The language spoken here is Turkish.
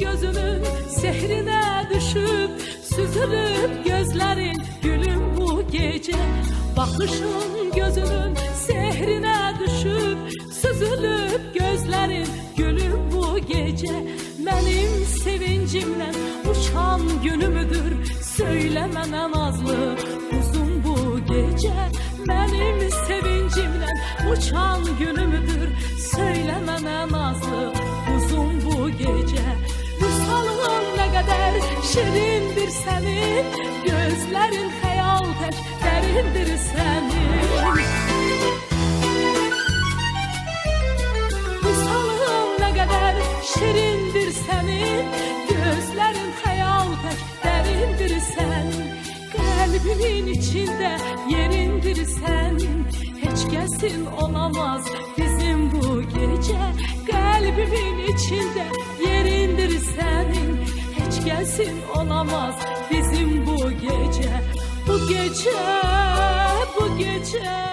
gözünün sehrine düşüp Süzülüp gözlerin gülüm bu gece. Bakışın gözünün sehrine düşüp Süzülüp gözlerin gülüm bu gece. Benim sevincimle uçan günümüdür Söylemene nazlı uzun bu gece. Benim sevincimle uçan günümüdür şirindir senin Gözlerin hayal tek derindir senin. Vüsalın ne kadar şirindir senin Gözlerin hayal tek derindir senin Kalbimin içinde yerindir senin Hiç kesin olamaz bizim bu gece. Kalbimin içinde Kesin olamaz bizim bu gece. Bu gece, bu gece